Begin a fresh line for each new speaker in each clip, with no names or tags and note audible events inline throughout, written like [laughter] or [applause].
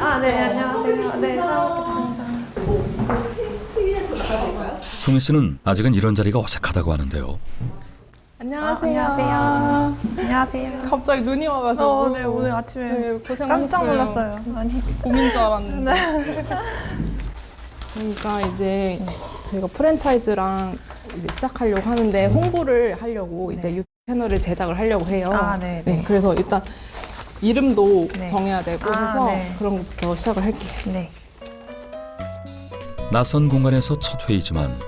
아, 네, 안녕하세요. 네, 처음 뵙겠습니다.
송희 씨는 아직은 이런 자리가 어색하다고 하는데요.
안녕하세요.
안녕하세요. 안녕하세요.
갑자기 눈이 와가지고.
어, 네, 오늘 아침에
네, 고생하셨어요.
깜짝 놀랐어요. 아니,
봄인 줄 알았는데. 저희가 이제 저희가 프랜차이즈랑 이제 시작하려고 하는데 홍보를 하려고 이제 유튜브 채널을 제작을 하려고 해요.
아, 네, 네.
그래서 일단 이름도
네.
정해야 되고
아,
해서
네.
그런 것부터 시작을 할게요.
네.
낯선 공간에서 첫 회의지만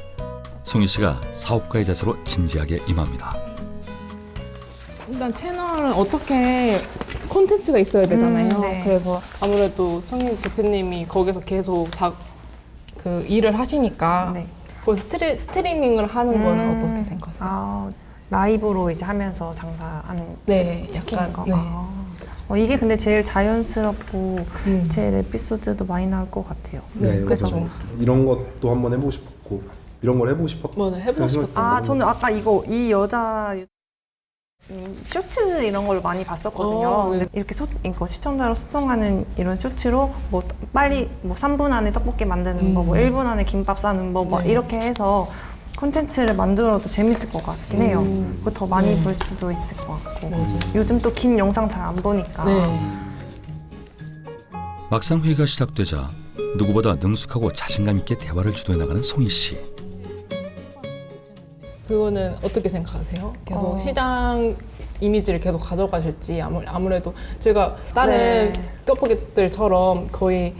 송희 씨가 사업가의 자세로 진지하게 임합니다.
일단 채널은 어떻게 콘텐츠가 있어야 되잖아요.
음, 네.
그래서 아무래도 성인 대표님이 거기서 계속 자, 그 일을 하시니까
네.
그 스트리, 스트리밍을 하는 거는
음.
어떻게 생각하세요?
아, 라이브로 이제 하면서 장사하는
네, 약간
거.
네.
아. 어, 이게 근데 제일 자연스럽고
음.
제일 에피소드도 많이 나올 것 같아요.
네,
그래서
맞아요. 이런 것도 한번 해보고 싶었고 이런 걸 해보고 싶었고
맞아, 해보고 싶었던
아, 저는 아까 이거 이 여자 음, 쇼츠 이런 걸 많이 봤었거든요.
어, 네.
근데 이렇게 소, 이거 시청자로 소통하는 이런 쇼츠로 뭐 빨리 뭐 3분 안에 떡볶이 만드는 거, 뭐
음.
1분 안에 김밥 싸는 거, 뭐
네.
이렇게 해서 콘텐츠를 만들어도 재밌을 것 같긴 해요.
음.
그거 더 많이
네.
볼 수도 있을 것 같고.
맞아요.
요즘 또 긴 영상 잘 안 보니까.
네.
막상 회의가 시작되자 누구보다 능숙하고 자신감 있게 대화를 주도해 나가는 송희 씨.
그거는 어떻게 생각하세요? 계속
어.
시장 이미지를 계속 가져가실지 아무, 아무래도 저희가 다른
네.
떡볶이들처럼 거의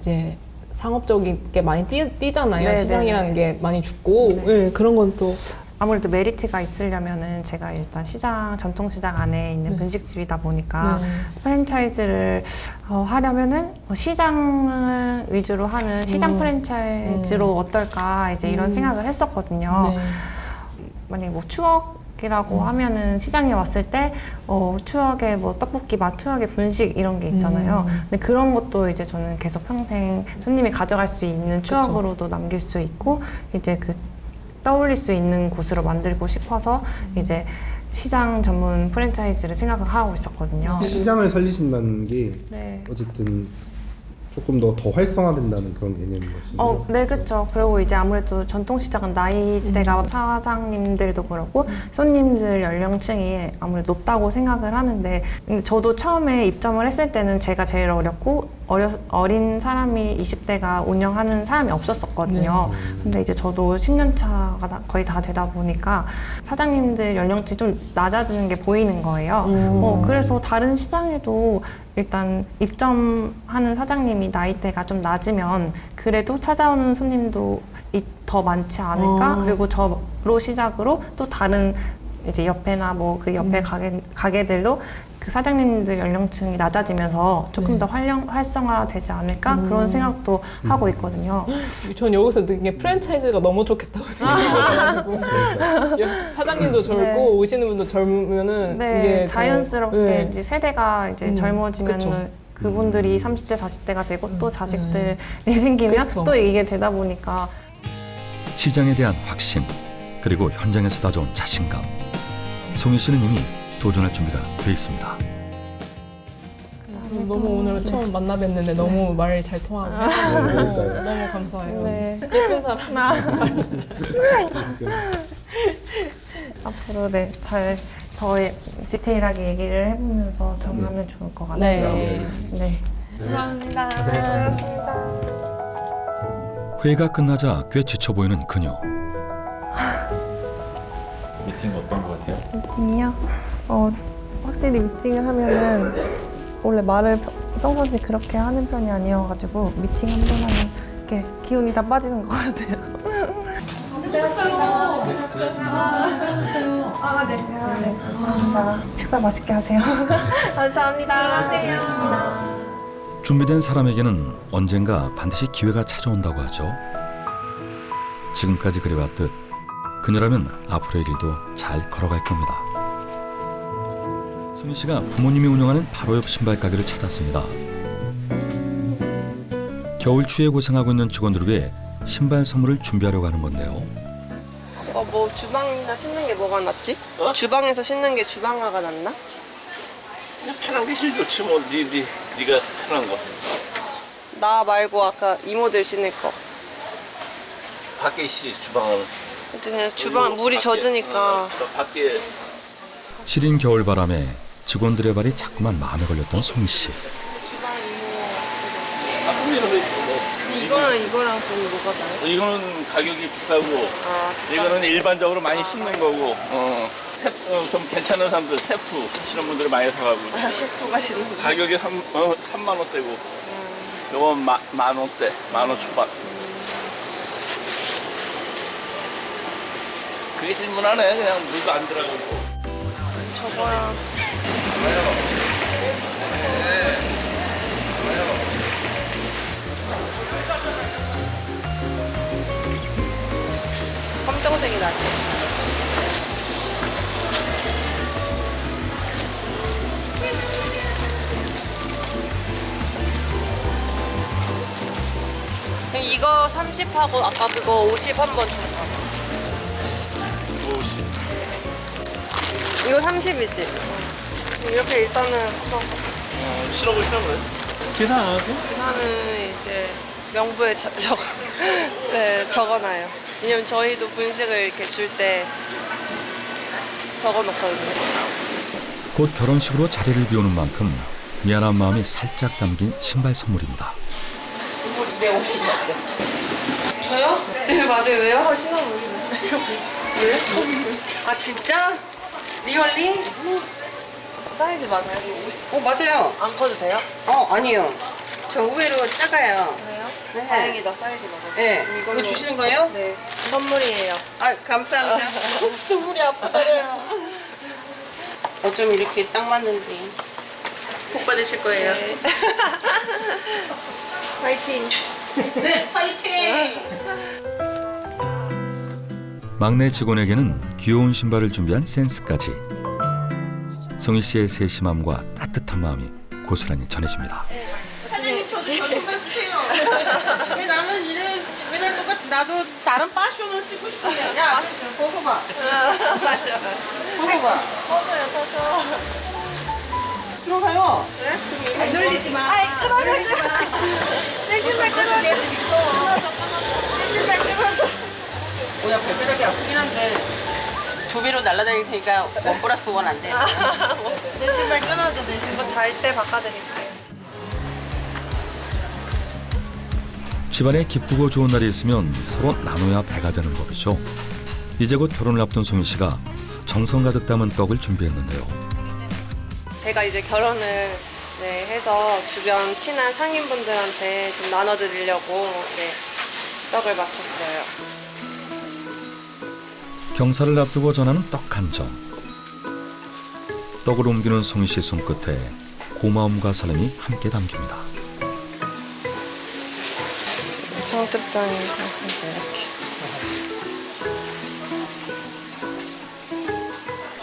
이제 상업적인 게 많이 뛰, 뛰잖아요.
네,
시장이라는 게 많이 죽고
네.
네, 그런 건 또
아무래도 메리트가 있으려면은 제가 일단 시장 전통 시장 안에 있는
네.
분식집이다 보니까
네.
프랜차이즈를 어, 하려면은 어, 시장을 위주로 하는 시장
음.
프랜차이즈로 어떨까 이제 이런
음.
생각을 했었거든요.
네.
만약에 뭐 추억 이라고
음.
하면은 시장에 왔을 때 어, 추억의 뭐 떡볶이 맛, 추억의 분식 이런 게 있잖아요.
음.
근데 그런 것도 이제 저는 계속 평생 손님이 가져갈 수 있는. 추억으로도 남길 수 있고 이제 그 떠올릴 수 있는 곳으로 만들고 싶어서
음.
이제 시장 전문 프랜차이즈를 생각을 하고 있었거든요.
시장을 살리신다는 게
네.
어쨌든 조금 더 더 활성화된다는 그런 개념인 것이죠.
어, 네, 그렇죠. 그리고 이제 아무래도 전통 시장은 나이대가
음.
사장님들도 그렇고 손님들 연령층이 아무래도 높다고 생각을 하는데 근데 저도 처음에 입점을 했을 때는 제가 제일 어렸고 어려, 어린 사람이 20대가 운영하는 사람이 없었었거든요.
네.
근데 이제 저도 10년 차가 다- 거의 다 되다 보니까 사장님들 연령층이 좀 낮아지는 게 보이는 거예요.
음.
어, 그래서 다른 시장에도 일단 입점하는 사장님이 나이대가 좀 낮으면 그래도 찾아오는 손님도 이- 더 많지 않을까?
어.
그리고 저로 시작으로 또 다른 이제 옆에나 뭐 그 옆에
음.
가게, 가게들도 그 사장님들 연령층이 낮아지면서 조금
네.
더 활용, 활성화되지 않을까?
음.
그런 생각도 하고 있거든요.
전 여기서 느낀 게 프랜차이즈가 너무 좋겠다고 생각해가지고 [laughs] 사장님도 젊고
네.
오시는 분도 젊으면은
네,
이게 더-
자연스럽게
네.
이제 세대가 이제
음,
젊어지면
그쵸.
은 그분들이 30대, 40대가 되고 또
음,
자식들이 생기면
그쵸.
또 이게 되다 보니까
시장에 대한 확신 그리고 현장에서 다져온 자신감. 송희 씨는 이미 도전할 준비가 돼 있습니다.
음, 너무 오늘 처음 만나 뵀는데 너무 말 잘 통하고
네,
너무. 너무 감사해요.
네.
예쁜 사람. [laughs]
앞으로 네, 잘 더 디테일하게 얘기를 해보면서 정하면 좋을 것 같아요.
네.
네.
감사합니다.
회의가 끝나자 꽤 지쳐 보이는 그녀.
미팅 어떤 거 같아요?
미팅이요? 어, 확실히 미팅을 하면은 원래 말을 평- 평상시 그렇게 하는 편이 아니어가지고 미팅 한 번 하면 이렇게 기운이 다 빠지는 것 같아요. 아, 네. 아, 네. 감사합니다. 식사 맛있게 하세요. [laughs] 감사합니다. 안녕하세요.
준비된 사람에게는 언젠가 반드시 기회가 찾아온다고 하죠. 지금까지 그래왔듯 그녀라면 앞으로의 길도 잘 걸어갈 겁니다. 순희 씨가 부모님이 운영하는 바로 옆 신발 가게를 찾았습니다. 겨울 추위에 고생하고 있는 직원들을 위해 신발 선물을 준비하려고 하는 건데요.
어, 뭐 주방이나 씻는 게 뭐가 낫지? 주방에서 씻는 게 주방화가 낫나?
그냥 편한 게 제일 좋지 뭐. 니, 니 네가 편한 거.
나 말고 아까 이모들 신을 거.
밖에 있지 주방은.
그냥 주방 물이
밖에,
젖으니까
어, 저 밖에
시린 겨울바람에 직원들의 발이 자꾸만 마음에 걸렸던 송희 씨.
아, 뭐.
이거랑 이거랑 좀 뭐가 다르?
이거는 가격이 비싸고
아,
이거는 일반적으로 많이 신는 거고 어, 세- 어, 좀 괜찮은 사람들 세프 신는 분들이 많이 사가고
아, 셰프가 신는 거.
가격이 3, 어, 3만 원대고 요건 마, 만 원대 만 원 초반 그게 질문하네 그냥 물도 안 들어가고
저거랑 검정색이 낫네. 그냥 이거 30하고 아까 그거 50 한번?
옷 이
이거 30이지? 이렇게 일단은 한번
어, 실어보 실어보래 계산 안 하세요?
계산은 이제 명부에 저- [laughs] 적어 네 적어놔요. 왜냐면 저희도 분식을 이렇게 줄 때 적어놓거든요.
곧 결혼식으로 자리를 비우는 만큼 미안한 마음이 살짝 담긴 신발 선물입니다.
저요? 네 맞아요 왜요?
모르네.
아 진짜? 리얼리?
사이즈 맞아요?
어 맞아요
안 커도 돼요?
어 아니요 저 의외로 작아요
그래요?
네.
다행이다 사이즈 맞아요.
네 이거 주시는 거예요?
네 선물이에요.
아 감사합니다 [laughs]
눈물이 아프다래요.
어쩜 이렇게 딱 맞는지 복 받으실 거예요
네. [laughs] 파이팅.
네 파이팅 [laughs]
막내 직원에게는 귀여운 신발을 준비한 센스까지. 성희 씨의 세심함과 따뜻한 마음이 고스란히 전해집니다.
사장님 저도 저 신발 주세요 왜 나는 이래 맨날 똑같 나도 다른 파쇼를 쓰고 싶은데 야 벗어봐
맞아.
벗어봐
터져요 터져.
들어가요
안 놀리지 마. 아이 마. 내 신발 끊어내. 끊어져 끊어져. 내 신발 끊어져.
오야 발가락이 아프긴 한데 두 배로 날아다닐 테니까 원 플러스 원 안 돼.
내 신발 끊어져. 내 신발 달때 바꿔드릴게요.
집안에 기쁘고 좋은 날이 있으면 서로 나눠야 배가 되는 법이죠. 이제 곧 결혼을 앞둔 송희 씨가 정성 가득 담은 떡을 준비했는데요.
제가 이제 결혼을 네, 해서 주변 친한 상인분들한테 좀 나눠드리려고 네, 떡을 맞췄어요.
경사를 앞두고 전하는 떡 한 점. 떡을 옮기는 송희 씨 손끝에 고마움과 사랑이 함께 담깁니다.
청첩장에 이제 이렇게.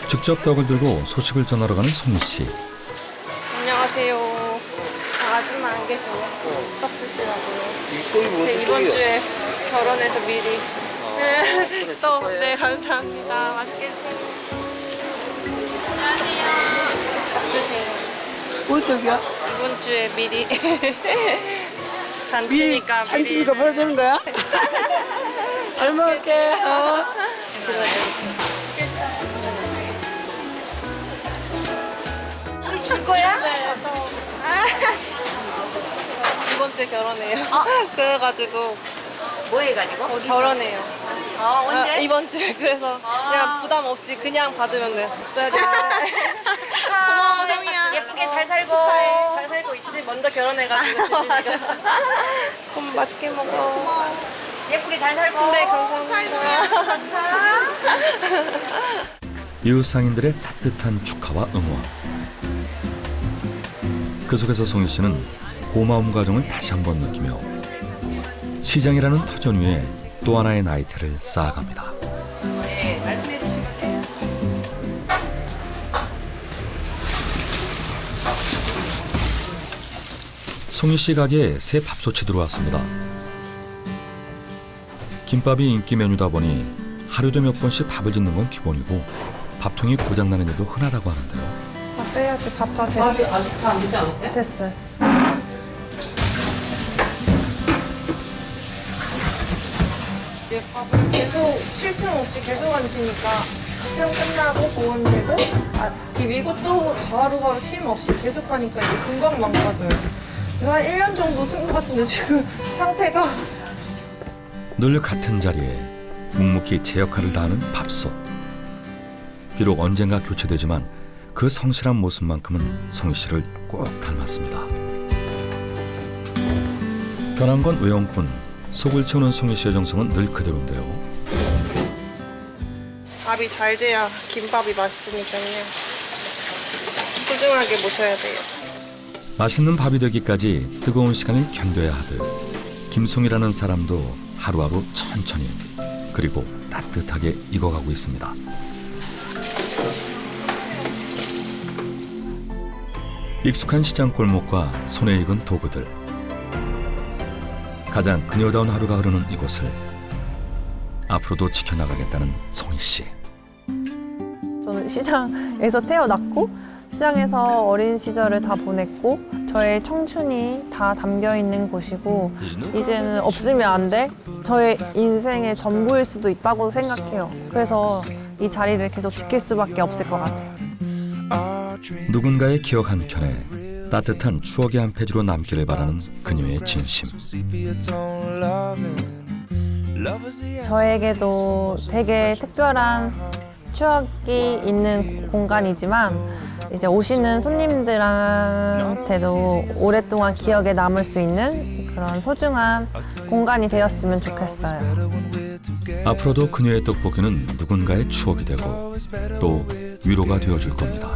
직접 떡을 들고 소식을 전하러 가는 송희 씨.
안녕하세요. 아, 아줌마 안 계세요. 떡 드시라고요. 제 이번 주에 결혼해서 미리. 떡, 네, 감사합니다. 맛있게 드세요. 안녕하세요. 떡 드세요.
뭐 떡이야?
이번 주에 미리. 잔치니까 [laughs] 미리.
잔치니까 벌어야 되는 거야? [laughs] 잘 먹을게. 어.
줄 거야? 네. 이번 주에 결혼해요. [laughs] 그래가지고
뭐 해가지고?
결혼해요.
아
아, 이번 주에 그래서 그냥 부담 없이 그냥 받으면 돼. [laughs] 고마워 성이야. 예쁘게 잘 살고 잘 살고 있지. 먼저 결혼해가지고 [laughs] 지민이가. 그럼 맛있게 먹어.
예쁘게 잘 살고.
네 감사합니다.
이웃 상인들의 따뜻한 축하와 응원. 그 속에서 송희 씨는 고마움 과정을 다시 한번 느끼며 시장이라는 터전 위에 또 하나의 나이트를 쌓아갑니다.
네, 말씀해 주시면 돼요.
송희 씨 가게에 새 밥솥이 들어왔습니다. 김밥이 인기 메뉴다 보니 하루도 몇 번씩 밥을 짓는 건 기본이고 밥통이 고장나는 일도 흔하다고 하는데요.
밥 빼야지 밥 다
밥이
됐어.
아직 다 안 되지 않았어요?
됐어요. 이제 밥을 계속 쉴틈 없이 계속 앉으니까 시험 끝나고 보온되고 아, 비비고 또 바로바로 쉼 없이 계속 하니까 이게 금방 망가져요. 그래서 한 1년 정도 쓴 것 같은데 지금 [laughs] 상태가
늘 같은 자리에 묵묵히 제 역할을 다하는 밥솥. 비록 언젠가 교체되지만 그 성실한 모습만큼은 송희 씨를 꼭 닮았습니다. 변한 건 외형뿐 속을 채우는 송희 씨의 정성은 늘 그대로인데요.
밥이 잘 돼야 김밥이 맛있으니까요. 소중하게 모셔야 돼요.
맛있는 밥이 되기까지 뜨거운 시간을 견뎌야 하듯 김송이라는 사람도 하루하루 천천히 그리고 따뜻하게 익어가고 있습니다. 익숙한 시장 골목과 손에 익은 도구들 가장 그녀다운 하루가 흐르는 이곳을 앞으로도 지켜나가겠다는 송희 씨.
저는 시장에서 태어났고 시장에서 어린 시절을 다 보냈고 저의 청춘이 다 담겨 있는 곳이고 이제는 없으면 안 될 저의 인생의 전부일 수도 있다고 생각해요. 그래서 이 자리를 계속 지킬 수밖에 없을 것 같아요.
누군가의 기억 한 켠에 따뜻한 추억의 한 페이지로 남기를 바라는 그녀의 진심.
저에게도 되게 특별한 추억이 있는 공간이지만 이제 오시는 손님들한테도 오랫동안 기억에 남을 수 있는 그런 소중한 공간이 되었으면 좋겠어요.
앞으로도 그녀의 떡볶이는 누군가의 추억이 되고 또 위로가 되어줄 겁니다.